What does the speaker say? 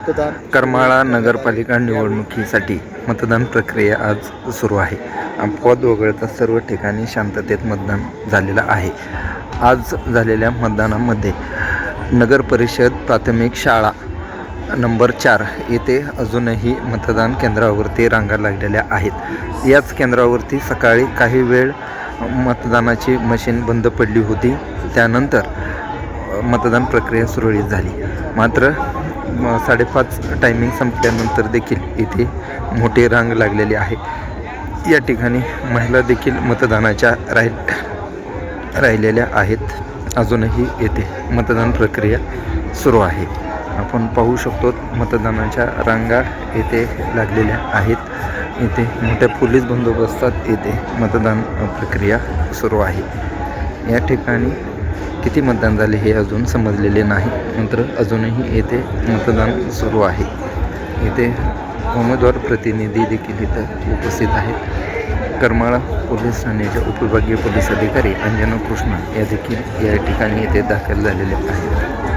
करमाळा नगरपालिका निवडणुकीसाठी मतदान प्रक्रिया आज सुरू आहे. अपवाद वगळता सर्व ठिकाणी शांततेत मतदान झालेलं आहे. आज झालेल्या मतदानामध्ये नगर परिषद प्राथमिक शाळा नंबर चार येथे अजूनही मतदान केंद्रावरती रांगा लागलेल्या आहेत. याच केंद्रावरती सकाळी काही वेळ मतदानाची मशीन बंद पडली होती. त्यानंतर मतदान प्रक्रिया सुरळीत झाली. मात्र साडेपाच टायमिंग संपल्यानंतर देखील इथे मोठी रांग लागलेली आहे. या ठिकाणी महिला देखील मतदानाच्या राहील राहिलेल्या आहेत. अजूनही येथे मतदान प्रक्रिया सुरू आहे. आपण पाहू शकतो मतदानाच्या रांगा येथे लागलेल्या आहेत. इथे मोठ्या पोलीस बंदोबस्तात येथे मतदान प्रक्रिया सुरू आहे. या ठिकाणी किती मतदान झाले हे अजून समजलेले नाही. मात्र अजूनही येथे मतदान सुरू आहे. येथे उमेदवार प्रतिनिधी देखील इथं उपस्थित आहेत. करमाळा पोलीस ठाण्याच्या उपविभागीय पोलीस अधिकारी अंजना कृष्ण या देखील या ठिकाणी येथे दाखल झालेले आहेत.